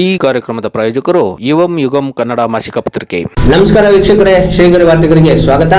ಈ ಕಾರ್ಯಕ್ರಮದ ಪ್ರಾಯೋಜಕರು ಯುವಂ ಯುಗಂ ಕನ್ನಡ ಮಾಸಿಕ ಪತ್ರಿಕೆ. ನಮಸ್ಕಾರ ವೀಕ್ಷಕರೇ, ಶ್ರೀಗರಿ ವಾರ್ತೆಗರಿಗೆ ಸ್ವಾಗತ.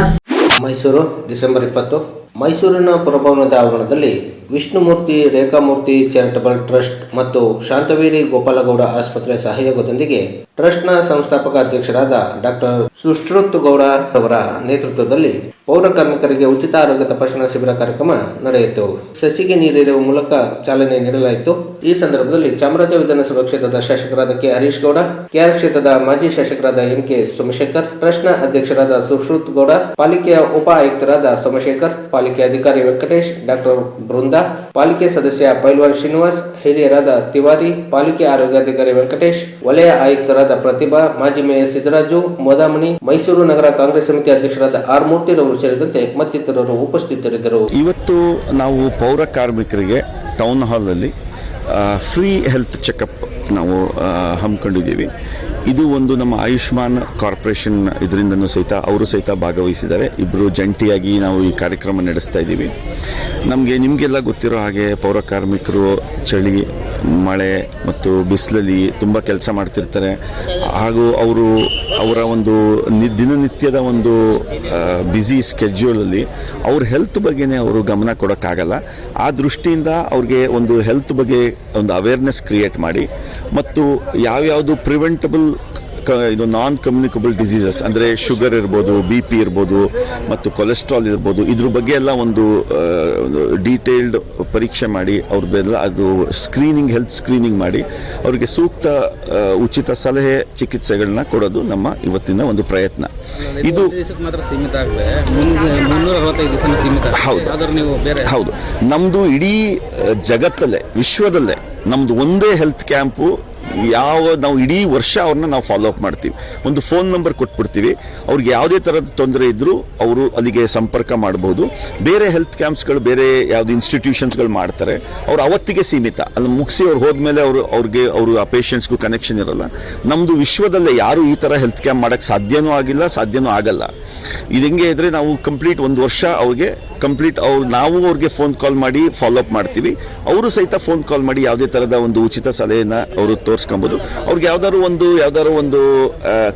ಮೈಸೂರು, ಡಿಸೆಂಬರ್ ಇಪ್ಪತ್ತು. ಮೈಸೂರಿನ ಪುರಭವನದ ಆವರಣದಲ್ಲಿ ವಿಷ್ಣುಮೂರ್ತಿ, ರೇಖಾಮೂರ್ತಿ, ಚಾರಿಟಬಲ್ ಟ್ರಸ್ಟ್ ಮತ್ತು ಶಾಂತವೀರಿ ಗೋಪಾಲಗೌಡ ಆಸ್ಪತ್ರೆ ಸಹಯೋಗದೊಂದಿಗೆ ಟ್ರಸ್ಟ್ನ ಸಂಸ್ಥಾಪಕ ಅಧ್ಯಕ್ಷರಾದ ಡಾಕ್ಟರ್ ಸುಶ್ರುತ್ ಗೌಡ ಅವರ ನೇತೃತ್ವದಲ್ಲಿ ಪೌರ ಕಾರ್ಮಿಕರಿಗೆ ಉಚಿತ ಆರೋಗ್ಯ ತಪಾಸಣಾ ಶಿಬಿರ ಕಾರ್ಯಕ್ರಮ ನಡೆಯಿತು. ಸಸಿಗೆ ನೀರಿರುವ ಮೂಲಕ ಚಾಲನೆ ನೀಡಲಾಯಿತು. ಈ ಸಂದರ್ಭದಲ್ಲಿ ಚಾಮರಾಜ ವಿಧಾನಸಭಾ ಕ್ಷೇತ್ರದ ಶಾಸಕರಾದ ಕೆ ಹರೀಶ್ ಗೌಡ ಕೆಆರ್ ಕ್ಷೇತ್ರದ ಮಾಜಿ ಶಾಸಕರಾದ ಎಂ ಕೆ ಸೋಮಶೇಖರ್, ಟ್ರಸ್ಟ್ನ ಅಧ್ಯಕ್ಷರಾದ ಸುಶ್ರುತ್ ಗೌಡ, ಪಾಲಿಕೆಯ ಉಪ ಆಯುಕ್ತರಾದ ಸೋಮಶೇಖರ್, ಪಾಲಿಕೆ ಅಧಿಕಾರಿ ವೆಂಕಟೇಶ್, ಡಾಕ್ಟರ್ ಬೃಂದಾ, ಪಾಲಿಕೆ ಸದಸ್ಯ ಪೈಲ್ವಾನ್ ಶ್ರೀನಿವಾಸ್, ಹಿರಿಯರಾದ ತಿವಾರಿ, ಪಾಲಿಕೆ ಆರೋಗ್ಯಾಧಿಕಾರಿ ವೆಂಕಟೇಶ್, ವಲಯ ಆಯುಕ್ತರಾದ ಪ್ರತಿಭಾ, ಮಾಜಿ ಮೇಯರ್ ಸಿದ್ದರಾಜು, ಮೋದಾಮಣಿ, ಮೈಸೂರು ನಗರ ಕಾಂಗ್ರೆಸ್ ಸಮಿತಿ ಅಧ್ಯಕ್ಷರಾದ ಆರ್ ಮೂರ್ತಿರವರು ಸೇರಿದಂತೆ ಮತ್ತಿತರರು ಉಪಸ್ಥಿತರಿದ್ದರು. ಇವತ್ತು ನಾವು ಪೌರ ಕಾರ್ಮಿಕರಿಗೆ ಟೌನ್ ಹಾಲಲ್ಲಿ ಫ್ರೀ ಹೆಲ್ತ್ ಚೆಕಪ್ ನಾವು ಹಮ್ಮಿಕೊಂಡಿದ್ದೀವಿ. ಇದು ಒಂದು ನಮ್ಮ ಆಯುಷ್ಮಾನ್ ಕಾರ್ಪೊರೇಷನ್ ಇದರಿಂದನೂ ಸಹಿತ, ಅವರು ಸಹಿತ ಭಾಗವಹಿಸಿದ್ದಾರೆ. ಇಬ್ಬರು ಜಂಟಿಯಾಗಿ ನಾವು ಈ ಕಾರ್ಯಕ್ರಮ ನಡೆಸ್ತಾ ಇದ್ದೀವಿ. ನಮಗೆ ನಿಮಗೆಲ್ಲ ಗೊತ್ತಿರೋ ಹಾಗೆ ಪೌರ ಕಾರ್ಮಿಕರು ಚಳಿ ಮಳೆ ಮತ್ತು ಬಿಸಿಲಲ್ಲಿ ತುಂಬ ಕೆಲಸ ಮಾಡ್ತಿರ್ತಾರೆ. ಹಾಗೂ ಅವರು ಅವರ ಒಂದು ದಿನನಿತ್ಯದ ಒಂದು ಬ್ಯುಸಿ ಸ್ಕೆಡ್ಯೂಲಲ್ಲಿ ಅವ್ರ ಹೆಲ್ತ್ ಬಗ್ಗೆನೇ ಅವರು ಗಮನ ಕೊಡೋಕ್ಕಾಗಲ್ಲ. ಆ ದೃಷ್ಟಿಯಿಂದ ಅವ್ರಿಗೆ ಒಂದು ಹೆಲ್ತ್ ಬಗ್ಗೆ ಒಂದು ಅವೇರ್ನೆಸ್ ಕ್ರಿಯೇಟ್ ಮಾಡಿ ಮತ್ತು ಯಾವ್ಯಾವುದು ಪ್ರಿವೆಂಟಬಲ್ ಇದು ನಾನ್ ಕಮ್ಯುನಿಕಬಲ್ ಡಿಸೀಸಸ್ ಅಂದರೆ ಶುಗರ್ ಇರ್ಬೋದು ಬಿ ಪಿ ಇರ್ಬೋದು ಮತ್ತು ಕೊಲೆಸ್ಟ್ರಾಲ್ ಇರ್ಬೋದು ಇದ್ರ ಬಗ್ಗೆ ಎಲ್ಲ ಒಂದು ಡೀಟೇಲ್ಡ್ ಪರೀಕ್ಷೆ ಮಾಡಿ ಅವ್ರದ್ದೆಲ್ಲ ಅದು ಸ್ಕ್ರೀನಿಂಗ್ ಹೆಲ್ತ್ ಸ್ಕ್ರೀನಿಂಗ್ ಮಾಡಿ ಅವರಿಗೆ ಸೂಕ್ತ ಉಚಿತ ಸಲಹೆ ಚಿಕಿತ್ಸೆಗಳನ್ನ ಕೊಡೋದು ನಮ್ಮ ಇವತ್ತಿನ ಒಂದು ಪ್ರಯತ್ನ ಇದು. ಹೌದು. ಹೌದು ನಮ್ಮದು ಇಡೀ ಜಗತ್ತಲ್ಲೇ ವಿಶ್ವದಲ್ಲೇ ನಮ್ಮದು ಒಂದೇ ಹೆಲ್ತ್ ಕ್ಯಾಂಪು ಯಾವ ನಾವು ಇಡೀ ವರ್ಷ ಅವ್ರನ್ನ ನಾವು ಫಾಲೋ ಅಪ್ ಮಾಡ್ತೀವಿ. ಒಂದು ಫೋನ್ ನಂಬರ್ ಕೊಟ್ಬಿಡ್ತೀವಿ. ಅವ್ರಿಗೆ ಯಾವುದೇ ಥರದ ತೊಂದರೆ ಇದ್ದರೂ ಅವರು ಅಲ್ಲಿಗೆ ಸಂಪರ್ಕ ಮಾಡಬಹುದು ಬೇರೆ ಹೆಲ್ತ್ ಕ್ಯಾಂಪ್ಸ್ಗಳು ಬೇರೆ ಯಾವುದು ಇನ್ಸ್ಟಿಟ್ಯೂಷನ್ಸ್ಗಳು ಮಾಡ್ತಾರೆ. ಅವ್ರು ಅವತ್ತಿಗೆ ಸೀಮಿತ. ಅಲ್ಲಿ, ಮುಗಿಸಿ ಅವ್ರು ಹೋದ್ಮೇಲೆ ಅವರು, ಅವ್ರಿಗೆ, ಅವರು ಆ ಪೇಷಂಟ್ಸ್ಗೂ ಕನೆಕ್ಷನ್ ಇರಲ್ಲ. ನಮ್ಮದು ವಿಶ್ವದಲ್ಲೇ ಯಾರು ಈ ಥರ ಹೆಲ್ತ್ ಕ್ಯಾಂಪ್ ಮಾಡೋಕ್ಕೆ ಸಾಧ್ಯನೂ ಆಗಿಲ್ಲ, ಸಾಧ್ಯನೂ ಆಗಲ್ಲ. ಇದು ಹೆಂಗೆ ಇದ್ರೆ ನಾವು ಕಂಪ್ಲೀಟ್ ಒಂದು ವರ್ಷ ಅವ್ರಿಗೆ ಕಂಪ್ಲೀಟ್ ಅವ್ರು, ನಾವು ಅವ್ರಿಗೆ ಫೋನ್ ಕಾಲ್ ಮಾಡಿ ಫಾಲೋ ಅಪ್ ಮಾಡ್ತೀವಿ. ಅವರು ಸಹಿತ ಫೋನ್ ಕಾಲ್ ಮಾಡಿ ಯಾವುದೇ ಥರದ ಒಂದು ಉಚಿತ ಸಲಹೆಯನ್ನು ಅವರು ತೋರಿಸ್ಕೊಬೋದು. ಅವ್ರಿಗೆ ಯಾವ್ದಾದ್ರು ಒಂದು ಯಾವ್ದಾದ್ರು ಒಂದು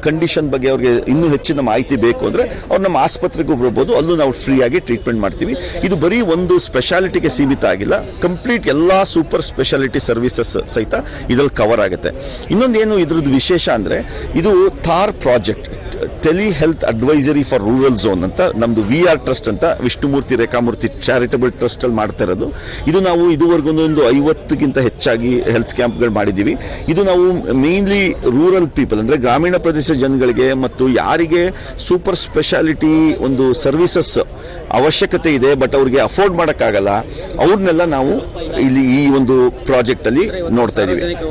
ಕಂಡೀಷನ್ ಬಗ್ಗೆ ಅವ್ರಿಗೆ ಇನ್ನೂ ಹೆಚ್ಚಿನ ಮಾಹಿತಿ ಬೇಕು ಅಂದರೆ ಅವ್ರು ನಮ್ಮ ಆಸ್ಪತ್ರೆಗೂ ಬರ್ಬೋದು. ಅಲ್ಲೂ ನಾವು ಫ್ರೀಯಾಗಿ ಟ್ರೀಟ್ಮೆಂಟ್ ಮಾಡ್ತೀವಿ. ಇದು ಬರೀ ಒಂದು ಸ್ಪೆಷಾಲಿಟಿಗೆ ಸೀಮಿತ ಆಗಿಲ್ಲ. ಕಂಪ್ಲೀಟ್ ಎಲ್ಲ ಸೂಪರ್ ಸ್ಪೆಷಾಲಿಟಿ ಸರ್ವಿಸಸ್ ಸಹಿತ ಇದರಲ್ಲಿ ಕವರ್ ಆಗುತ್ತೆ. ಇನ್ನೊಂದೇನು ಇದ್ರದ್ದು ವಿಶೇಷ ಅಂದರೆ ಇದು THAR project. Tele health advisory for rural zone ಅಂತ ನಮ್ದು ವಿ ಆರ್ ಟ್ರಸ್ಟ್ ಅಂತ ವಿಷ್ಣುಮೂರ್ತಿ ರೇಖಾಮೂರ್ತಿ ಚಾರಿಟಬಲ್ ಟ್ರಸ್ಟ್ ಅಲ್ಲಿ ಮಾಡ್ತಾ ಇರೋದು. ಇದು ನಾವು ಇದುವರೆಗೂ ಒಂದು ಐವತ್ತಕ್ಕಿಂತ ಹೆಚ್ಚಾಗಿ ಹೆಲ್ತ್ ಕ್ಯಾಂಪ್ಗಳು ಮಾಡಿದ್ದೀವಿ. ಇದು ನಾವು ಮೇನ್ಲಿ ರೂರಲ್ ಪೀಪಲ್ ಅಂದ್ರೆ ಗ್ರಾಮೀಣ ಪ್ರದೇಶ ಜನಗಳಿಗೆ ಮತ್ತು ಯಾರಿಗೆ ಸೂಪರ್ ಸ್ಪೆಷಾಲಿಟಿ ಒಂದು ಸರ್ವಿಸಸ್ ಅವಶ್ಯಕತೆ ಇದೆ ಬಟ್ ಅವ್ರಿಗೆ ಅಫೋರ್ಡ್ ಮಾಡೋಕ್ಕಾಗಲ್ಲ ಅವ್ರನ್ನೆಲ್ಲ ನಾವು ಇಲ್ಲಿ ಈ ಒಂದು ಪ್ರಾಜೆಕ್ಟ್ ಅಲ್ಲಿ ನೋಡ್ತಾ ಇದ್ದೀವಿ. ಇದು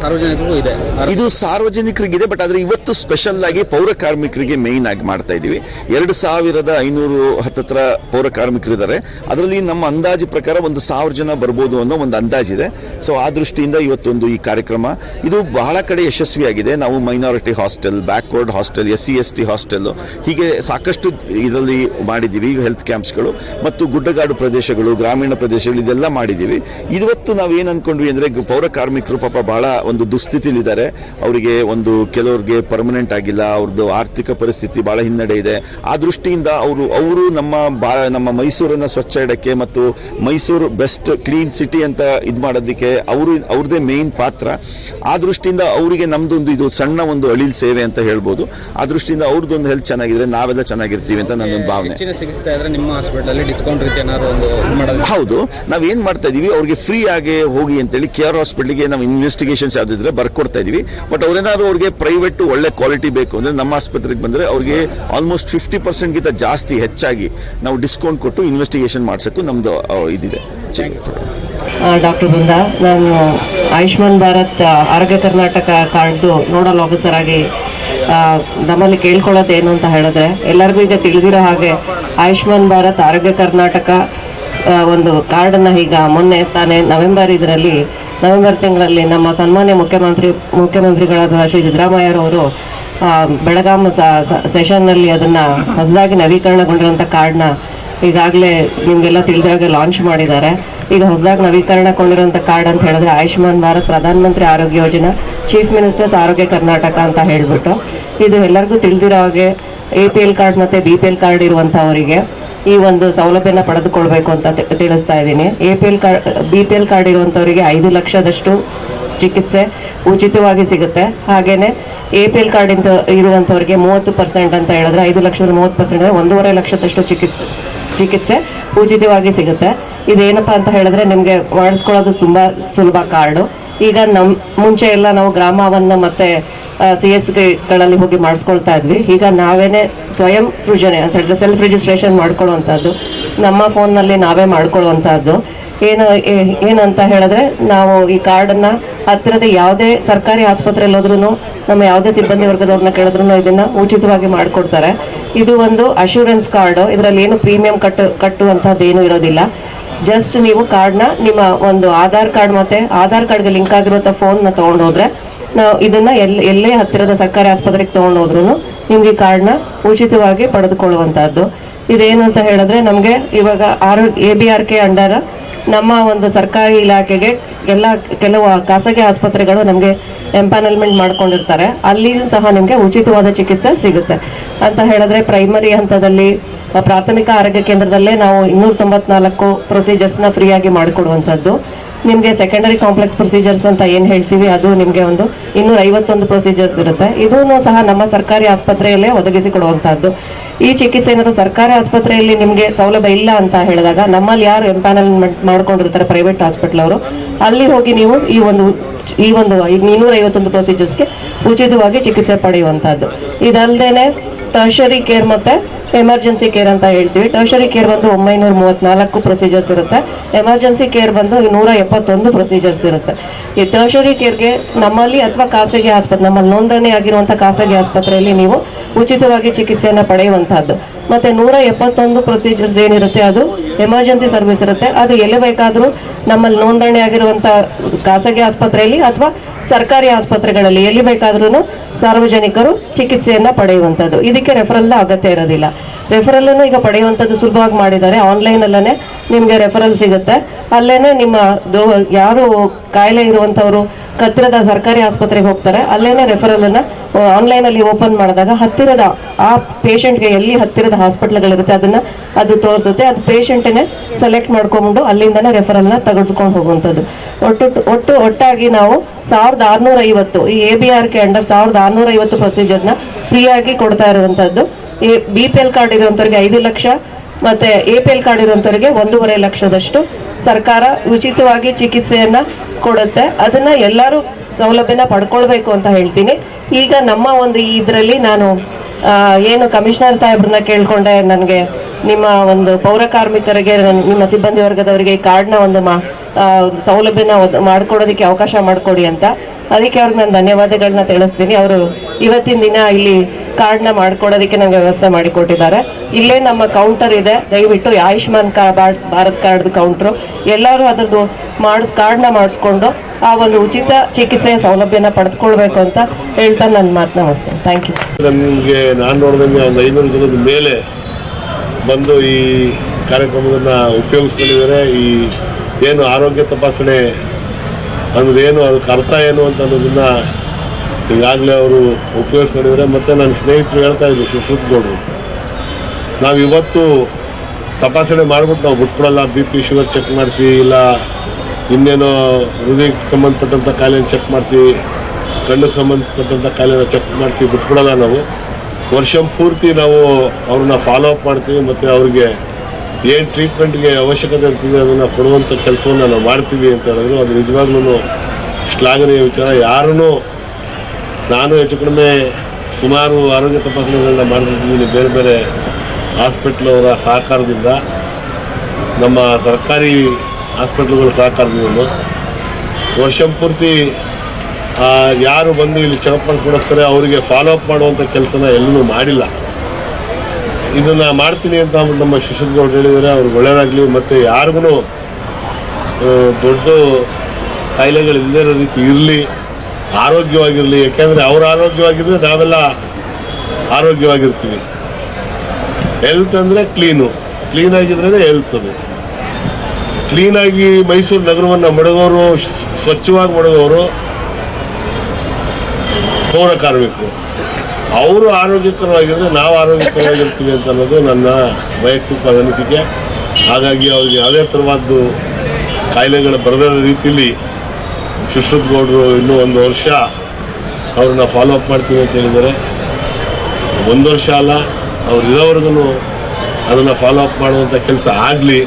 ಸಾರ್ವಜನಿಕರಿಗೂ ಇದೆ. ಇದು ಸಾರ್ವಜನಿಕರಿಗಿದೆ ಬಟ್ ಆದರೆ ಇವತ್ತು ಸ್ಪೆಷಲ್ ಆಗಿ ಪೌರ ಕಾರ್ಮಿಕರಿಗೆ ಮೇಯ್ನ್ ಆಗಿ ಮಾಡ್ತಾ ಇದ್ದೀವಿ. ಎರಡು ಸಾವಿರದ ಐನೂರು ಹತ್ತತ್ರ ಪೌರ ಕಾರ್ಮಿಕರಿದ್ದಾರೆ. ಅದರಲ್ಲಿ ನಮ್ಮ ಅಂದಾಜು ಪ್ರಕಾರ ಒಂದು ಸಾವಿರ ಜನ ಬರ್ಬೋದು ಅನ್ನೋ ಒಂದು ಅಂದಾಜಿದೆ ಸೊ ಆ ದೃಷ್ಟಿಯಿಂದ ಇವತ್ತೊಂದು ಈ ಕಾರ್ಯಕ್ರಮ. ಇದು ಬಹಳ ಕಡೆ ಯಶಸ್ವಿಯಾಗಿದೆ. ನಾವು minority hostel, backward hostel S C S T hostel ಹೀಗೆ ಸಾಕಷ್ಟು ಇದರಲ್ಲಿ ಮಾಡಿದ್ದೀವಿ. ಹೆಲ್ತ್ ಕ್ಯಾಂಪ್ಸ್ಗಳು ಮತ್ತು ಗುಡ್ಡಗಾಡು ಪ್ರದೇಶಗಳು, ಗ್ರಾಮೀಣ ಪ್ರದೇಶಗಳು ಇದೆಲ್ಲ ಮಾಡಿದ್ದೀವಿ. ಇವತ್ತು ನಾವು ಏನು ಅನ್ಕೊಂಡ್ವಿ ಅಂದ್ರೆ ಪೌರ ಕಾರ್ಮಿಕರು ಪಾಪ ಬಹಳ ಒಂದು ದುಸ್ಥಿತಿಲಿದ್ದಾರೆ. ಅವರಿಗೆ ಒಂದು ಕೆಲವ್ರಿಗೆ ಪರ್ಮನೆಂಟ್ ಆಗಿಲ್ಲ. ಅವ್ರದ್ದು ಆರ್ಥಿಕ ಪರಿಸ್ಥಿತಿ ಬಹಳ ಹಿನ್ನಡೆ ಇದೆ. ಆ ದೃಷ್ಟಿಯಿಂದ ಅವರು ಅವರು ನಮ್ಮ ಬಾ ನಮ್ಮ ಮೈಸೂರನ್ನ ಸ್ವಚ್ಛ ಇಡಕ್ಕೆ ಮತ್ತು ಮೈಸೂರು ಬೆಸ್ಟ್ ಕ್ಲೀನ್ ಸಿಟಿ ಅಂತ ಇದು ಮಾಡೋದಕ್ಕೆ ಅವರು ಅವ್ರದ್ದೇ ಮೇನ್ ಪಾತ್ರ. ಆ ದೃಷ್ಟಿಯಿಂದ ಅವರಿಗೆ ನಮ್ದೊಂದು ಇದು ಸಣ್ಣ ಒಂದು ಅಳಿಲ್ ಸೇವೆ ಅಂತ ಹೇಳ್ಬೋದು. ಆ ದೃಷ್ಟಿಯಿಂದ ಅವ್ರದ್ದೊಂದು ಹೆಲ್ತ್ ಚೆನ್ನಾಗಿದ್ರೆ ನಾವೆಲ್ಲ ಚೆನ್ನಾಗಿರ್ತೀವಿ ಅಂತ ನನ್ನೊಂದು ಭಾವನೆ. ಇದ್ರೆ ನಿಮ್ಮ ಹಾಸ್ಪಿಟಲ್ ಡಿಸ್ಕೌಂಟ್ ರೀತಿ ಒಂದು ಹೌದು. ನಾವೇನು ಮಾಡ್ತಾ ಇದೀವಿ ಅವ್ರಿಗೆ ಫ್ರೀ ಆಗಿ ಹೋಗಿ ಅಂತೇಳಿ ಕೆ ಆರ್ ಹಾಸ್ಪಿಟಲ್ಗೆ ನಾವು ಇನ್ವೆಸ್ಟಿಗೇಷನ್ಸ್ ಯಾವುದಿದ್ರೆ ಬರ್ಕೊಡ್ತಾ ಇದೀವಿ. ಬಟ್ ಅವ್ರೇನಾದ್ರು ಅವ್ರಿಗೆ ಪ್ರೈವೇಟ್ ಒಳ್ಳೆ ಕ್ವಾಲಿಟಿ ಬೇಕು ಅಂದ್ರೆ ನಮ್ಮ ಆಸ್ಪತ್ರೆಗೆ ಬಂದ್ರೆ ಅವ್ರಿಗೆ ಆಲ್ಮೋಸ್ಟ್ ಫಿಫ್ಟಿ ಪರ್ಸೆಂಟ್ಗಿಂತ ಜಾಸ್ತಿ ಹೆಚ್ಚಾಗಿ ನಾವು ಡಿಸ್ಕೌಂಟ್ ಕೊಟ್ಟು ಇನ್ವೆಸ್ಟಿಗೇಷನ್ ಮಾಡಿಸೋಕ್ಕೂ ನಮ್ಮದು ಇದಿದೆ. ಡಾಕ್ಟರ್ ಬೃಂದ, ನಾನು ಆಯುಷ್ಮಾನ್ ಭಾರತ್ ಆರೋಗ್ಯ ಕರ್ನಾಟಕ ಕಾರ್ಡ್ದು ನೋಡಲ್ ಆಫೀಸರ್ ಆಗಿ ನಮ್ಮಲ್ಲಿ ಕೇಳ್ಕೊಳ್ಳೋದು ಏನು ಅಂತ ಹೇಳಿದ್ರೆ, ಎಲ್ಲರಿಗೂ ಈಗ ತಿಳಿದಿರೋ ಹಾಗೆ ಆಯುಷ್ಮಾನ್ ಭಾರತ್, ಆರೋಗ್ಯ ಕರ್ನಾಟಕ ಒಂದು ಕಾರ್ಡನ್ನು ಈಗ ಮೊನ್ನೆ ತಾನೇ ನವೆಂಬರ್ ಇದರಲ್ಲಿ, ನವೆಂಬರ್ ತಿಂಗಳಲ್ಲಿ ನಮ್ಮ ಸನ್ಮಾನ್ಯ ಮುಖ್ಯಮಂತ್ರಿ, ಮುಖ್ಯಮಂತ್ರಿಗಳಾದ ಶ್ರೀ ಸಿದ್ದರಾಮಯ್ಯರವರು ಬೆಳಗಾಂ ಸೆಷನ್ನಲ್ಲಿ ಅದನ್ನ ಹೊಸದಾಗಿ ನವೀಕರಣಗೊಂಡಿರುವಂಥ ಕಾರ್ಡ್ನ ಈಗಾಗಲೇ ನಿಮಗೆಲ್ಲ ತಿಳಿದಾಗೆ ಲಾಂಚ್ ಮಾಡಿದ್ದಾರೆ. ಈಗ ಹೊಸದಾಗಿ ನವೀಕರಣಗೊಂಡಿರುವಂತ ಕಾರ್ಡ್ ಅಂತ ಹೇಳಿದ್ರೆ ಆಯುಷ್ಮಾನ್ ಭಾರತ್ ಪ್ರಧಾನ ಮಂತ್ರಿ ಆರೋಗ್ಯ ಯೋಜನಾ, ಚೀಫ್ ಮಿನಿಸ್ಟರ್ಸ್ ಆರೋಗ್ಯ ಕರ್ನಾಟಕ ಅಂತ ಹೇಳಿಬಿಟ್ಟು ಇದು ಎಲ್ಲರಿಗೂ ತಿಳಿದಿರೋ ಹಾಗೆ ಎ ಪಿ ಎಲ್ ಕಾರ್ಡ್ ಮತ್ತೆ ಬಿ ಪಿ ಎಲ್ ಕಾರ್ಡ್ ಇರುವಂಥವರಿಗೆ ಈ ಒಂದು ಸೌಲಭ್ಯನ ಪಡೆದುಕೊಳ್ಬೇಕು ಅಂತ ತಿಳಿಸ್ತಾ ಇದ್ದೀನಿ. A P L card B P L card ಇರುವಂತವರಿಗೆ ಐದು ಲಕ್ಷದಷ್ಟು ಚಿಕಿತ್ಸೆ ಉಚಿತವಾಗಿ ಸಿಗುತ್ತೆ. ಹಾಗೇನೆ ಎ ಪಿ ಎಲ್ ಕಾರ್ಡ್ ಇಂದ ಇರುವಂತವರಿಗೆ ಮೂವತ್ತು ಪರ್ಸೆಂಟ್ ಅಂತ ಹೇಳಿದ್ರೆ ಐದು ಲಕ್ಷದ ಮೂವತ್ತು ಪರ್ಸೆಂಟ್ ಒಂದೂವರೆ ಲಕ್ಷದಷ್ಟು ಚಿಕಿತ್ಸೆ ಚಿಕಿತ್ಸೆ ಉಚಿತವಾಗಿ ಸಿಗುತ್ತೆ. ಇದೇನಪ್ಪ ಅಂತ ಹೇಳಿದ್ರೆ ನಿಮ್ಗೆ ಮಾಡಿಸ್ಕೊಳ್ಳೋದು ತುಂಬಾ ಸುಲಭ ಕಾರ್ಡು. ಈಗ ನಮ್ ಮುಂಚೆ ಎಲ್ಲ ನಾವು ಗ್ರಾಮವನ್ನ ಮತ್ತೆ ಸಿ ಎಸ್ಗಳಲ್ಲಿ ಹೋಗಿ ಮಾಡಿಸ್ಕೊಳ್ತಾ ಇದ್ವಿ. ಈಗ ನಾವೇನೆ ಸ್ವಯಂ ಸೃಜನೆ ಅಂತ ಹೇಳಿದ್ರೆ ಸೆಲ್ಫ್ ರಿಜಿಸ್ಟ್ರೇಷನ್ ಮಾಡ್ಕೊಳ್ಳುವಂಥದ್ದು ನಮ್ಮ ಫೋನ್ನಲ್ಲಿ ನಾವೇ ಮಾಡ್ಕೊಳ್ಳುವಂತದ್ದು ಏನು ಏನಂತ ಹೇಳಿದ್ರೆ ನಾವು ಈ ಕಾರ್ಡನ್ನ ಹತ್ತಿರದ ಯಾವುದೇ ಸರ್ಕಾರಿ ಆಸ್ಪತ್ರೆಯಲ್ಲಿ ಹೋದ್ರೂ ನಮ್ಮ ಯಾವುದೇ ಸಿಬ್ಬಂದಿ ವರ್ಗದವ್ರನ್ನ ಕೇಳಿದ್ರು ಇದನ್ನ ಉಚಿತವಾಗಿ ಮಾಡಿಕೊಡ್ತಾರೆ. ಇದು ಒಂದು ಅಶೂರೆನ್ಸ್ ಕಾರ್ಡ್ ಇದರಲ್ಲಿ ಏನು ಪ್ರೀಮಿಯಂ ಕಟ್ಟು ಕಟ್ಟುವಂತಹದ್ದೇನು ಇರೋದಿಲ್ಲ. ಜಸ್ಟ್ ನೀವು ಕಾರ್ಡ್ನ ನಿಮ್ಮ ಒಂದು ಆಧಾರ್ ಕಾರ್ಡ್ ಮತ್ತೆ ಆಧಾರ್ ಕಾರ್ಡ್ಗೆ ಲಿಂಕ್ ಆಗಿರುವಂತಹ ಫೋನ್ನ ತಗೊಂಡು ಹೋದ್ರೆ ನಾವು ಇದನ್ನ ಎಲ್, ಎಲ್ಲೇ ಹತ್ತಿರದ ಸರ್ಕಾರಿ ಆಸ್ಪತ್ರೆಗೆ ತಗೊಂಡು ಹೋದ್ರು ನಿಮ್ಗೆ ಈ ಕಾರ್ಡ್ನ ಉಚಿತವಾಗಿ ಪಡೆದುಕೊಳ್ಳುವಂತಹದ್ದು ಇದೇನು ಅಂತ ಹೇಳಿದ್ರೆ, ನಮ್ಗೆ ಇವಾಗ ಆರೋಗ್ಯ A B R K under ನಮ್ಮ ಒಂದು ಸರ್ಕಾರಿ ಇಲಾಖೆಗೆ ಎಲ್ಲ ಕೆಲವು ಖಾಸಗಿ ಆಸ್ಪತ್ರೆಗಳು ನಮಗೆ ಎಂಪಾನಲ್ಮೆಂಟ್ ಮಾಡ್ಕೊಂಡಿರ್ತಾರೆ. ಅಲ್ಲಿಯೂ ಸಹ ನಿಮಗೆ ಉಚಿತವಾದ ಚಿಕಿತ್ಸೆ ಸಿಗುತ್ತೆ. ಅಂತ ಹೇಳಿದ್ರೆ ಪ್ರೈಮರಿ ಹಂತದಲ್ಲಿ, ಪ್ರಾಥಮಿಕ ಆರೋಗ್ಯ ಕೇಂದ್ರದಲ್ಲೇ ನಾವು ಇನ್ನೂರ ತೊಂಬತ್ನಾಲ್ಕು ಪ್ರೊಸೀಜರ್ಸ್ನ ಫ್ರೀಯಾಗಿ ಮಾಡಿಕೊಡುವಂಥದ್ದು. ನಿಮಗೆ ಸೆಕೆಂಡರಿ ಕಾಂಪ್ಲೆಕ್ಸ್ ಪ್ರೊಸೀಜರ್ಸ್ ಅಂತ ಏನು ಹೇಳ್ತೀವಿ, ಅದು ನಿಮಗೆ ಒಂದು ಇನ್ನೂರ ಐವತ್ತೊಂದು ಪ್ರೊಸೀಜರ್ಸ್ ಇರುತ್ತೆ. ಇದೂ ಸಹ ನಮ್ಮ ಸರ್ಕಾರಿ ಆಸ್ಪತ್ರೆಯಲ್ಲೇ ಒದಗಿಸಿಕೊಡುವಂತಹದ್ದು. ಈ ಚಿಕಿತ್ಸೆ ಏನಾದ್ರು ಸರ್ಕಾರಿ ಆಸ್ಪತ್ರೆಯಲ್ಲಿ ನಿಮಗೆ ಸೌಲಭ್ಯ ಇಲ್ಲ ಅಂತ ಹೇಳಿದಾಗ, ನಮ್ಮಲ್ಲಿ ಯಾರು ಎಂಪ್ಯಾನಲ್ಮೆಂಟ್ ಮಾಡ್ಕೊಂಡಿರ್ತಾರೆ ಪ್ರೈವೇಟ್ ಹಾಸ್ಪಿಟಲ್ ಅವರು, ಅಲ್ಲಿ ಹೋಗಿ ನೀವು ಈ ಒಂದು ಈ ಒಂದು ಇನ್ನೂರ ಐವತ್ತೊಂದು ಪ್ರೊಸೀಜರ್ಸ್ಗೆ ಉಚಿತವಾಗಿ ಚಿಕಿತ್ಸೆ ಪಡೆಯುವಂತಹದ್ದು. ಇದಲ್ದೇನೆ ಟರ್ಷರಿ ಕೇರ್ ಮತ್ತೆ ಎಮರ್ಜೆನ್ಸಿ ಕೇರ್ ಅಂತ ಹೇಳ್ತೀವಿ. ಟರ್ಷರಿ ಕೇರ್ ಬಂದು ಒಂಬೈನೂರ ಮೂವತ್ನಾಲ್ಕು ಪ್ರೊಸೀಜರ್ಸ್ ಇರುತ್ತೆ. ಎಮರ್ಜೆನ್ಸಿ ಕೇರ್ ಬಂದು ನೂರ ಎಪ್ಪತ್ತೊಂದು ಪ್ರೊಸೀಜರ್ಸ್ ಇರುತ್ತೆ. ಈ ಟರ್ಷರಿ ಕೇರ್ಗೆ ನಮ್ಮಲ್ಲಿ ಅಥವಾ ಖಾಸಗಿ ಆಸ್ಪತ್ರೆ, ನಮ್ಮಲ್ಲಿ ನೋಂದಣಿ ಆಗಿರುವಂತಹ ಖಾಸಗಿ ಆಸ್ಪತ್ರೆಯಲ್ಲಿ ನೀವು ಉಚಿತವಾಗಿ ಚಿಕಿತ್ಸೆಯನ್ನು ಪಡೆಯುವಂತಹದ್ದು ಮತ್ತೆ ನೂರ ಎಪ್ಪತ್ತೊಂದು ಪ್ರೊಸೀಜರ್ಸ್ ಏನಿರುತ್ತೆ, ಅದು ಎಮರ್ಜೆನ್ಸಿ ಸರ್ವಿಸ್ ಇರುತ್ತೆ. ಅದು ಎಲ್ಲಿ ಬೇಕಾದರೂ ನಮ್ಮಲ್ಲಿ ನೋಂದಣಿ ಆಗಿರುವಂಥ ಖಾಸಗಿ ಆಸ್ಪತ್ರೆಯಲ್ಲಿ ಅಥವಾ ಸರ್ಕಾರಿ ಆಸ್ಪತ್ರೆಗಳಲ್ಲಿ ಎಲ್ಲಿ ಬೇಕಾದ್ರೂ ಸಾರ್ವಜನಿಕರು ಚಿಕಿತ್ಸೆಯನ್ನ ಪಡೆಯುವಂತದ್ದು ಇದಕ್ಕೆ ರೆಫರಲ್ ಅಗತ್ಯ ಇರೋದಿಲ್ಲ. ರೆಫರಲ್ ಈಗ ಪಡೆಯುವಂತದ್ದು ಸುಲಭವಾಗಿ ಮಾಡಿದ್ದಾರೆ. ಆನ್ಲೈನ್ ಅಲ್ಲೇ ನಿಮ್ಗೆ ರೆಫರಲ್ ಸಿಗುತ್ತೆ. ಅಲ್ಲೇನೆ ನಿಮ್ಮ ಯಾರು ಕಾಯಿಲೆ ಇರುವಂತವರು ಹತ್ತಿರದ ಸರ್ಕಾರಿ ಆಸ್ಪತ್ರೆಗೆ ಹೋಗ್ತಾರೆ. ಅಲ್ಲೇನೆ ರೆಫರಲ್ ಅನ್ನ ಆನ್ಲೈನ್ ಅಲ್ಲಿ ಓಪನ್ ಮಾಡಿದಾಗ ಹತ್ತಿರದ, ಆ ಪೇಷಂಟ್ಗೆ ಎಲ್ಲಿ ಹತ್ತಿರದ ಹಾಸ್ಪಿಟಲ್ಗಳಿರುತ್ತೆ ಅದನ್ನ ಅದು ತೋರಿಸುತ್ತೆ. ಅದು ಪೇಷಂಟನ್ನೇ ಸೆಲೆಕ್ಟ್ ಮಾಡ್ಕೊಂಡು ಅಲ್ಲಿಂದನೇ ರೆಫರಲ್ನ ತೆಗೆದುಕೊಂಡು ಹೋಗುವಂಥದ್ದು. ಒಟ್ಟು ಒಟ್ಟು, ಒಟ್ಟಾಗಿ ನಾವು ಸಾವಿರದ ಆರ್ನೂರ ಐವತ್ತು ಈ A B R K under ಸಾವಿರದ ಆರ್ನೂರ ಐವತ್ತು ಪ್ರೊಸೀಜರ್ನ ಫ್ರೀಯಾಗಿ ಕೊಡ್ತಾ ಇರುವಂತದ್ದು ಬಿ ಪಿ ಎಲ್ ಕಾರ್ಡ್ ಇರುವಂತವ್ರಿಗೆ ಐದು ಲಕ್ಷ, ಮತ್ತೆ ಎ ಪಿ ಎಲ್ ಕಾರ್ಡ್ ಇರುವಂತವರಿಗೆ ಒಂದೂವರೆ ಲಕ್ಷದಷ್ಟು ಸರ್ಕಾರ ಉಚಿತವಾಗಿ ಚಿಕಿತ್ಸೆಯನ್ನ ಕೊಡುತ್ತೆ. ಅದನ್ನ ಎಲ್ಲರೂ ಸೌಲಭ್ಯನ ಪಡ್ಕೊಳ್ಬೇಕು ಅಂತ ಹೇಳ್ತೀನಿ. ಈಗ ನಮ್ಮ ಒಂದು ಇದರಲ್ಲಿ ನಾನು ಏನು ಕಮಿಷನರ್ ಸಾಹೇಬ್ರನ್ನ ಕೇಳ್ಕೊಂಡೆ, ನನಗೆ ನಿಮ್ಮ ಒಂದು ಪೌರ ಕಾರ್ಮಿಕರಿಗೆ ನಿಮ್ಮ ಸಿಬ್ಬಂದಿ ವರ್ಗದವರಿಗೆ ಈ ಕಾರ್ಡ್ನ ಒಂದು ಸೌಲಭ್ಯನ ಮಾಡ್ಕೊಡೋದಕ್ಕೆ ಅವಕಾಶ ಮಾಡಿಕೊಡಿ ಅಂತ. ಅದಕ್ಕೆ ಅವ್ರಿಗೆ ನಾನು ಧನ್ಯವಾದಗಳನ್ನ ತಿಳಿಸ್ತೀನಿ. ಅವರು ಇವತ್ತಿನ ದಿನ ಇಲ್ಲಿ ಕಾರ್ಡ್ನ ಮಾಡ್ಕೊಡೋದಕ್ಕೆ ನಂಗೆ ವ್ಯವಸ್ಥೆ ಮಾಡಿಕೊಟ್ಟಿದ್ದಾರೆ ಇಲ್ಲೇ ನಮ್ಮ ಕೌಂಟರ್ ಇದೆ. ದಯವಿಟ್ಟು Ayushman card Bharat card counter ಎಲ್ಲರೂ ಅದರದ್ದು ಮಾಡಿಸ್, ಕಾರ್ಡ್ನ ಮಾಡಿಸ್ಕೊಂಡು ಆ ಒಂದು ಉಚಿತ ಚಿಕಿತ್ಸೆಯ ಸೌಲಭ್ಯನ ಪಡೆದುಕೊಳ್ಬೇಕು ಅಂತ ಹೇಳ್ತಾ ನನ್ನ ಮಾತನ್ನ ಮುಗಿಸ್ತೇನೆ. ಥ್ಯಾಂಕ್ ಯು ನಿಮಗೆ ನಾನು ನೋಡಿದಂಗೆ ಒಂದು ಐನೂರು ಜನದ ಮೇಲೆ ಬಂದು ಈ ಕಾರ್ಯಕ್ರಮವನ್ನು ಉಪಯೋಗಿಸ್ಕೊಂಡಿದ್ದಾರೆ. ಈ ಏನು ಆರೋಗ್ಯ ತಪಾಸಣೆ ಅಂದ್ರೆ ಏನು ಅದಕ್ಕೆ ಅರ್ಥ ಏನು ಅಂತ ಅನ್ನೋದನ್ನ ಈಗಾಗಲೇ ಅವರು ಉಪಯೋಗಿಸ್ಕೊಂಡಿದ್ದಾರೆ ಮತ್ತು ನನ್ನ ಸ್ನೇಹಿತರು ಹೇಳ್ತಾ ಇದ್ರು ಸುಶ್ರುತ್ ಗೌಡರು, ನಾವು ಇವತ್ತು ತಪಾಸಣೆ ಮಾಡಿಬಿಟ್ಟು ನಾವು ಬಿಟ್ಕೊಡಲ್ಲ ಬಿ ಪಿ ಶುಗರ್ ಚೆಕ್ ಮಾಡಿಸಿ, ಇಲ್ಲ ಇನ್ನೇನೋ ಹೃದಯಕ್ಕೆ ಸಂಬಂಧಪಟ್ಟಂಥ ಕಾಯಿಲೆನ ಚೆಕ್ ಮಾಡಿಸಿ, ಕಣ್ಣಿಗೆ ಸಂಬಂಧಪಟ್ಟಂಥ ಕಾಯಿಲೆನ ಚೆಕ್ ಮಾಡಿಸಿ ಬಿಟ್ಕೊಡಲ್ಲ ನಾವು. ವರ್ಷ ಪೂರ್ತಿ ನಾವು ಅವ್ರನ್ನ ಫಾಲೋ ಅಪ್ ಮಾಡ್ತೀವಿ ಮತ್ತು ಅವ್ರಿಗೆ ಏನು ಟ್ರೀಟ್ಮೆಂಟ್ಗೆ ಅವಶ್ಯಕತೆ ಇರ್ತೀವಿ ಅದನ್ನು ಕೊಡುವಂಥ ಕೆಲಸವನ್ನು ನಾವು ಮಾಡ್ತೀವಿ ಅಂತ ಹೇಳಿದ್ರು. ಅದು ನಿಜವಾಗ್ಲೂ ಶ್ಲಾಘನೀಯ ವಿಚಾರ. ಯಾರೂ ನಾನು ಹೆಚ್ಚು ಕಡಿಮೆ ಸುಮಾರು ಆರೋಗ್ಯ ತಪಾಸಣೆಗಳನ್ನ ಮಾಡಿಸಿದ್ದೀನಿ ಬೇರೆ ಬೇರೆ ಹಾಸ್ಪಿಟ್ಲ್ ಅವರ ಸಹಕಾರದಿಂದ ನಮ್ಮ ಸರ್ಕಾರಿ ಹಾಸ್ಪಿಟ್ಲ್ಗಳ ಸಹಕಾರದಿಂದ. ವರ್ಷ ಪೂರ್ತಿ ಯಾರು ಬಂದು ಇಲ್ಲಿ ಚೆಕಪ್ ಮಾಡಿಸ್ಕೊಂಡೋಗ್ತಾರೆ ಅವರಿಗೆ ಫಾಲೋ ಅಪ್ ಮಾಡುವಂಥ ಕೆಲಸನ ಎಲ್ಲೂ ಮಾಡಿಲ್ಲ. ಇದನ್ನು ಮಾಡ್ತೀನಿ ಅಂತ ನಮ್ಮ ಶಿಶುದ್ ಗೌಡ್ ಹೇಳಿದರೆ ಅವ್ರಿಗೆ ಒಳ್ಳೆಯದಾಗಲಿ, ಮತ್ತು ಯಾರಿಗೂ ದೊಡ್ಡ ಕಾಯಿಲೆಗಳು ಇಲ್ಲದೇ ಇರೋ ರೀತಿ ಇರಲಿ. ಆರೋಗ್ಯವಾಗಿರಲಿ, ಯಾಕೆಂದರೆ ಅವ್ರ ಆರೋಗ್ಯವಾಗಿದ್ದರೆ ನಾವೆಲ್ಲ ಆರೋಗ್ಯವಾಗಿರ್ತೀವಿ. ಹೆಲ್ತ್ ಅಂದರೆ ಕ್ಲೀನು ಕ್ಲೀನ್ ಆಗಿದ್ರೆ ಹೆಲ್ತ್ ಅದು. ಕ್ಲೀನಾಗಿ ಮೈಸೂರು ನಗರವನ್ನು ಮಡಗೋರು, ಸ್ವಚ್ಛವಾಗಿ ಮಡಗೋರು ಪೌರ ಕಾರ್ಮಿಕರು. ಅವರು ಆರೋಗ್ಯಕರವಾಗಿದ್ರೆ ನಾವು ಆರೋಗ್ಯಕರವಾಗಿರ್ತೀವಿ ಅಂತ ಅನ್ನೋದು ನನ್ನ ವೈಯಕ್ತಿಕ ಅನಿಸಿಕೆ. ಹಾಗಾಗಿ ಅವ್ರಿಗೆ ಯಾವುದೇ ಥರವಾದ್ದು ಕಾಯಿಲೆಗಳು ಬರದ ರೀತಿಯಲ್ಲಿ ಗೌಡರು ಇನ್ನೂ ಒಂದು ವರ್ಷ ಅವ್ರನ್ನ ಫಾಲೋ ಅಪ್ ಮಾಡ್ತೀವಿ ಅಂತ ಹೇಳಿದ್ದಾರೆ. ಒಂದು ವರ್ಷ ಅಲ್ಲ, ಅವ್ರು ಇರೋವರೆಗೂ ಅದನ್ನು ಫಾಲೋ ಅಪ್ ಮಾಡುವಂಥ ಕೆಲಸ ಆಗಲಿ,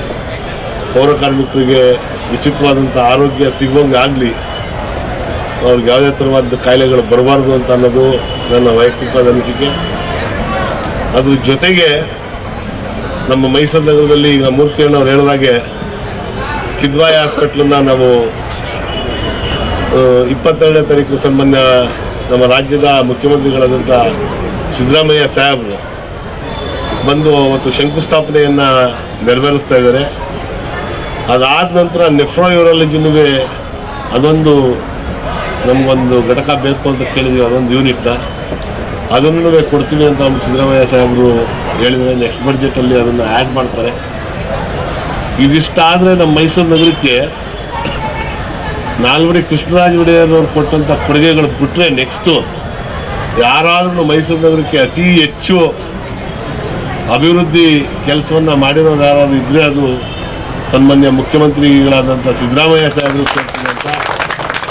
ಪೌರ ಕಾರ್ಮಿಕರಿಗೆ ಉಚಿತವಾದಂಥ ಆರೋಗ್ಯ ಸಿಗುವಂಗೆ ಆಗಲಿ, ಅವ್ರಿಗೆ ಯಾವುದೇ ಥರವಾದ ಕಾಯಿಲೆಗಳು ಬರಬಾರ್ದು ಅಂತ ಅನ್ನೋದು ನನ್ನ ವೈಯಕ್ತಿಕವಾದ ಅನಿಸಿಕೆ. ಅದ್ರ ಜೊತೆಗೆ ನಮ್ಮ ಮೈಸೂರು ನಗರದಲ್ಲಿ ಈಗ ಮೂರ್ತಿಯನ್ನು ಅವ್ರು ಹೇಳಿದಾಗೆ ಕಿದ್ವಾಯಿ ಹಾಸ್ಪಿಟ್ಲನ್ನ ನಾವು ಇಪ್ಪತ್ತೆರಡನೇ ತಾರೀಕು ಸಂಬಂಧ ನಮ್ಮ ರಾಜ್ಯದ ಮುಖ್ಯಮಂತ್ರಿಗಳಾದಂಥ ಸಿದ್ದರಾಮಯ್ಯ ಸಾಹೇಬರು ಬಂದು ಅವತ್ತು ಶಂಕುಸ್ಥಾಪನೆಯನ್ನು ನೆರವೇರಿಸ್ತಾ ಇದ್ದಾರೆ. ಅದಾದ ನಂತರ ನೆಫ್ರೋ ಯೂರಾಲಜಿನೂ ಅದೊಂದು ನಮಗೊಂದು ಘಟಕ ಬೇಕು ಅಂತ ಕೇಳಿದ್ವಿ, ಅದೊಂದು ಯೂನಿಟ್. ಅದನ್ನು ಕೊಡ್ತೀವಿ ಅಂತ ನಮ್ಮ ಸಿದ್ದರಾಮಯ್ಯ ಸಾಹೇಬರು ಹೇಳಿದರೆ ನೆಕ್ಸ್ಟ್ ಬಡ್ಜೆಟಲ್ಲಿ ಅದನ್ನು ಆ್ಯಡ್ ಮಾಡ್ತಾರೆ. ಇದಿಷ್ಟಾದರೆ ನಮ್ಮ ಮೈಸೂರು ನಗರಕ್ಕೆ ನಾಲ್ವಡಿ ಕೃಷ್ಣರಾಜ ಒಡೆಯರ್ ಅವರು ಕೊಟ್ಟಂಥ ಕೊಡುಗೆಗಳು ಬಿಟ್ಟರೆ ನೆಕ್ಸ್ಟು ಯಾರಾದ್ರೂ ಮೈಸೂರು ನಗರಕ್ಕೆ ಅತಿ ಹೆಚ್ಚು ಅಭಿವೃದ್ಧಿ ಕೆಲಸವನ್ನ ಮಾಡಿರೋದು ಯಾರಾದ್ರು ಇದ್ರೆ ಅದು ಸನ್ಮಾನ್ಯ ಮುಖ್ಯಮಂತ್ರಿಗಳಾದಂಥ ಸಿದ್ದರಾಮಯ್ಯ ಸಾಹೇಬರು ಕೇಳ್ತೀನಿ ಅಂತ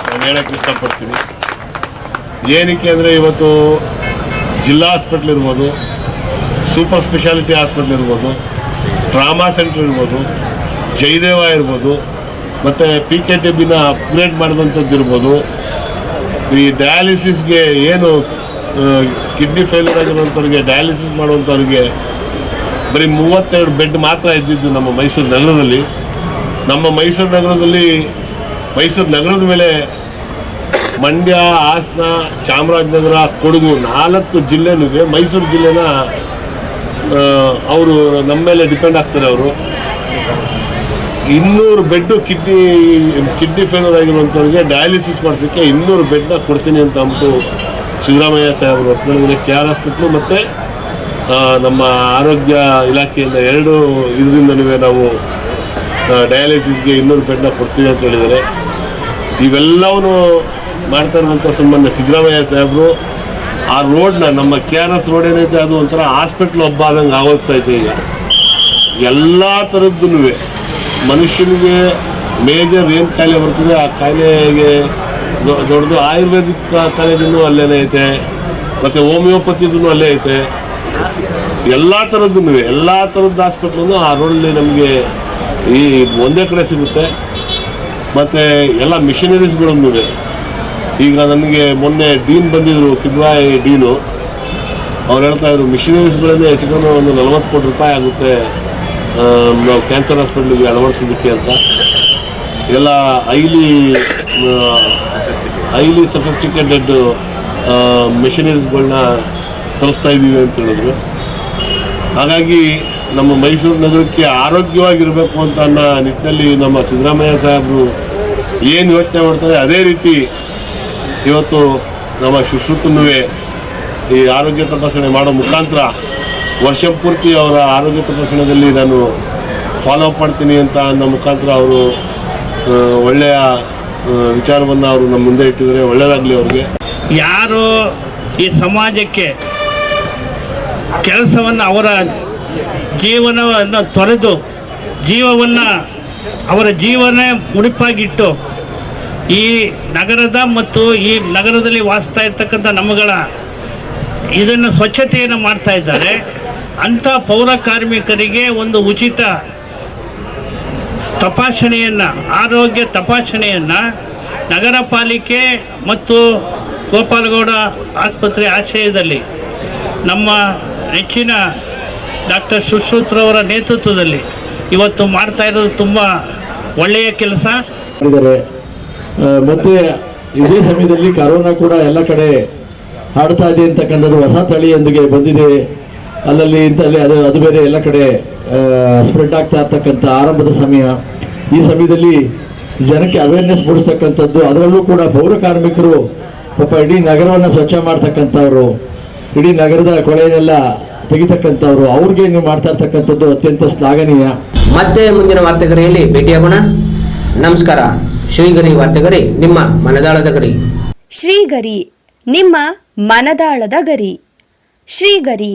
ನಾನು ಹೇಳಕ್ಕೆ ಇಷ್ಟಪಡ್ತೀನಿ. ಏನಕ್ಕೆ ಅಂದರೆ ಇವತ್ತು ಜಿಲ್ಲಾ ಹಾಸ್ಪಿಟ್ಲ್ ಇರ್ಬೋದು ಸೂಪರ್ ಸ್ಪೆಷಾಲಿಟಿ ಹಾಸ್ಪಿಟ್ಲ್ ಇರ್ಬೋದು ಟ್ರಾಮಾ ಸೆಂಟರ್ ಇರ್ಬೋದು, ಜಯದೇವ ಇರ್ಬೋದು ಮತ್ತು ಪಿ ಕೆ ಟಿ ಬಿನ ಅಪ್ಗ್ರೇಡ್ ಮಾಡಿದಂಥದ್ದು ಇರ್ಬೋದು. ಈ ಡಯಾಲಿಸಿಸ್ಗೆ ಏನು ಕಿಡ್ನಿ ಫೇಲ್ಯೂರ್ ಆಗಿರುವಂಥವ್ರಿಗೆ ಡಯಾಲಿಸಿಸ್ ಮಾಡುವಂಥವ್ರಿಗೆ ಬರೀ ಮೂವತ್ತೆರಡು ಬೆಡ್ ಮಾತ್ರ ಇದ್ದಿದ್ದು ನಮ್ಮ ಮೈಸೂರು ನಗರದಲ್ಲಿ. ನಮ್ಮ ಮೈಸೂರು ನಗರದಲ್ಲಿ, ಮೈಸೂರು ನಗರದ ಮೇಲೆ ಮಂಡ್ಯ, ಹಾಸನ, ಚಾಮರಾಜನಗರ, ಕೊಡಗು ನಾಲ್ಕು ಜಿಲ್ಲೆನೂ ಮೈಸೂರು ಜಿಲ್ಲೆನ ಅವರು ನಮ್ಮ ಮೇಲೆ ಡಿಪೆಂಡ್ ಆಗ್ತಾರೆ ಅವರು. ಇನ್ನೂರು ಬೆಡ್ ಕಿಡ್ನಿ ಕಿಡ್ನಿ ಫೇಲ್ಯೂರ್ ಆಗಿರುವಂಥವ್ರಿಗೆ ಡಯಾಲಿಸಿಸ್ ಮಾಡಿಸೋಕ್ಕೆ ಇನ್ನೂರು ಬೆಡ್ನ ಕೊಡ್ತೀನಿ ಅಂತ ಅಂದ್ಬಿಟ್ಟು ಸಿದ್ದರಾಮಯ್ಯ ಸಾಹೇಬರು ಒಪ್ಪಿಕೊಂಡಿದ್ದಾರೆ ಕೆ ಆರ್ ಹಾಸ್ಪಿಟ್ಲು ಮತ್ತು ನಮ್ಮ ಆರೋಗ್ಯ ಇಲಾಖೆಯಿಂದ ಎರಡು ಇದರಿಂದಲೂ ನಾವು ಡಯಾಲಿಸಿಸ್ಗೆ ಇನ್ನೂರು ಬೆಡ್ನ ಕೊಡ್ತೀವಿ ಅಂತ ಹೇಳಿದರೆ ಇವೆಲ್ಲವನ್ನು ಮಾಡ್ತಾ ಇರುವಂಥ ಸಂಬಂಧ ಸಿದ್ದರಾಮಯ್ಯ ಸಾಹೇಬರು, ಆ ರೋಡ್ನ, ನಮ್ಮ ಕೆ ಆರ್ ಎಸ್ ರೋಡ್ ಏನೈತೆ ಅದು ಒಂಥರ ಹಾಸ್ಪಿಟ್ಲ್ ಒಬ್ಬ ಆದಂಗೆ ಆಗೋಗ್ತಾ ಇದೆ. ಈಗ ಎಲ್ಲ ಥರದ್ದೂ ಮನುಷ್ಯನಿಗೆ ಮೇಜರ್ ಏನು ಕಾಯಿಲೆ ಬರ್ತದೆ, ಆ ಕಾಯಿಲೆಗೆ ದೊಡ್ಡದು ಆಯುರ್ವೇದಿಕ್ ಕಾಲೇಜನ್ನು ಅಲ್ಲೇ ಐತೆ, ಮತ್ತು ಹೋಮಿಯೋಪತಿದೂ ಅಲ್ಲೇ ಐತೆ. ಎಲ್ಲ ಥರದ್ದು ಎಲ್ಲ ಥರದ್ದು ಆಸ್ಪೆಟ್ಲೂ ಆ ರೋಡಲ್ಲಿ ನಮಗೆ ಈ ಒಂದೇ ಕಡೆ ಸಿಗುತ್ತೆ. ಮತ್ತು ಎಲ್ಲ ಮಿಷನರೀಸ್ಗಳನ್ನು ಈಗ ನನಗೆ ಮೊನ್ನೆ ಡೀನ್ ಬಂದಿದ್ರು ಕಿಡ್ವಾಯಿ ಡೀನು. ಅವ್ರು ಹೇಳ್ತಾ ಇದ್ರು, ಮಿಷನರೀಸ್ಗಳನ್ನೇ ಹೆಚ್ಚಿಕೊಂಡು ಒಂದು ನಲವತ್ತು ಕೋಟಿ ರೂಪಾಯಿ ಆಗುತ್ತೆ ನಾವು ಕ್ಯಾನ್ಸರ್ ಹಾಸ್ಪಿಟ್ಲಿಗೆ ಅಳವಡಿಸೋದಕ್ಕೆ ಅಂತ. ಎಲ್ಲ ಹೈಲಿ ಹೈಲಿ ಸಫಿಸ್ಟಿಕೇಟೆಡ್ ಮೆಷಿನರೀಸ್ಗಳನ್ನ ತರಿಸ್ತಾ ಇದ್ದೀವಿ ಅಂತ ಹೇಳಿದ್ರು. ಹಾಗಾಗಿ ನಮ್ಮ ಮೈಸೂರು ನಗರಕ್ಕೆ ಆರೋಗ್ಯವಾಗಿರಬೇಕು ಅಂತ ಅನ್ನೋ ನಿಟ್ಟಿನಲ್ಲಿ ನಮ್ಮ ಸಿದ್ದರಾಮಯ್ಯ ಸಾಹೇಬರು ಏನು ಯೋಚನೆ ಮಾಡ್ತಾರೆ, ಅದೇ ರೀತಿ ಇವತ್ತು ನಮ್ಮ ಶುಶ್ರೂತನೂ ಈ ಆರೋಗ್ಯ ತಪಾಸಣೆ ಮಾಡೋ ಮುಖಾಂತರ ವರ್ಷ ಪೂರ್ತಿ ಅವರ ಆರೋಗ್ಯ ತಪಾಸಣೆಯಲ್ಲಿ ನಾನು ಫಾಲೋ ಅಪ್ ಮಾಡ್ತೀನಿ ಅಂತ ಅನ್ನ ಮುಖಾಂತರ ಅವರು ಒಳ್ಳೆಯ ವಿಚಾರವನ್ನು ಅವರು ನಮ್ಮ ಮುಂದೆ ಇಟ್ಟಿದ್ದಾರೆ. ಒಳ್ಳೆಯದಾಗಲಿ ಅವ್ರಿಗೆ. ಯಾರು ಈ ಸಮಾಜಕ್ಕೆ ಕೆಲಸವನ್ನು ಅವರ ಜೀವನವನ್ನು ತೊರೆದು, ಜೀವವನ್ನು ಅವರ ಜೀವನ ಮುಡಿಪಾಗಿಟ್ಟು, ಈ ನಗರದ ಮತ್ತು ಈ ನಗರದಲ್ಲಿ ವಾಸಿಸ್ತಾ ಇರ್ತಕ್ಕಂಥ ನಮ್ಮಗಳ ಇದನ್ನು ಸ್ವಚ್ಛತೆಯನ್ನು ಮಾಡ್ತಾ ಇದ್ದಾರೆ. ಅಂಥ ಪೌರ ಕಾರ್ಮಿಕರಿಗೆ ಒಂದು ಉಚಿತ ತಪಾಸಣೆಯನ್ನು, ಆರೋಗ್ಯ ತಪಾಸಣೆಯನ್ನು ನಗರ ಪಾಲಿಕೆ ಮತ್ತು ಗೋಪಾಲಗೌಡ ಆಸ್ಪತ್ರೆ ಆಶ್ರಯದಲ್ಲಿ, ನಮ್ಮ ನೆಚ್ಚಿನ ಡಾಕ್ಟರ್ ಸುಶ್ರುತ್ರವರ ನೇತೃತ್ವದಲ್ಲಿ ಇವತ್ತು ಮಾಡ್ತಾ ಇರೋದು ತುಂಬ ಒಳ್ಳೆಯ ಕೆಲಸ. ಮತ್ತೆ ಇದೇ ಸಮಯದಲ್ಲಿ ಕರೋನಾ ಕೂಡ ಎಲ್ಲ ಕಡೆ ಹಾಡ್ತಾ ಇದೆ ಅಂತಕ್ಕಂಥದ್ದು ಹೊಸ ತಳಿಯೊಂದಿಗೆ ಬಂದಿದೆ. ಅಲ್ಲಲ್ಲಿ ಇಂತಲ್ಲಿ ಅದು ಅದು ಬೇರೆ ಎಲ್ಲ ಕಡೆ ಸ್ಪ್ರೆಡ್ ಆಗ್ತಾ ಇರ್ತಕ್ಕಂಥ ಆರಂಭದ ಸಮಯ. ಈ ಸಮಯದಲ್ಲಿ ಜನಕ್ಕೆ ಅವೇರ್ನೆಸ್ ಮೂಡಿಸ್ತಕ್ಕಂಥದ್ದು ಅದರಲ್ಲೂ ಕೂಡ ಪೌರ ಕಾರ್ಮಿಕರು ಪಾಪ ಇಡೀ ನಗರವನ್ನು ಸ್ವಚ್ಛ ಮಾಡ್ತಕ್ಕಂಥವ್ರು ಇಡೀ ನಗರದ ಕೊಳೆಯನ್ನೆಲ್ಲ ತೆಗಿತಕ್ಕಂಥವ್ರು ಅವ್ರಿಗೆ ನೀವು ಮಾಡ್ತಾ ಇರ್ತಕ್ಕಂಥದ್ದು ಅತ್ಯಂತ ಶ್ಲಾಘನೀಯ. ಮತ್ತೆ ಮುಂದಿನ ವಾರ್ತೆಗರಿಯಲ್ಲಿ ಭೇಟಿಯಾಗೋಣ. ನಮಸ್ಕಾರ. ಶ್ರೀಗರಿ ವಾರ್ತೆಗರಿ ನಿಮ್ಮ ಮನದಾಳದ ಗರಿ. ಶ್ರೀಗರಿ ನಿಮ್ಮ ಮನದಾಳದ ಗರಿ. ಶ್ರೀಗರಿ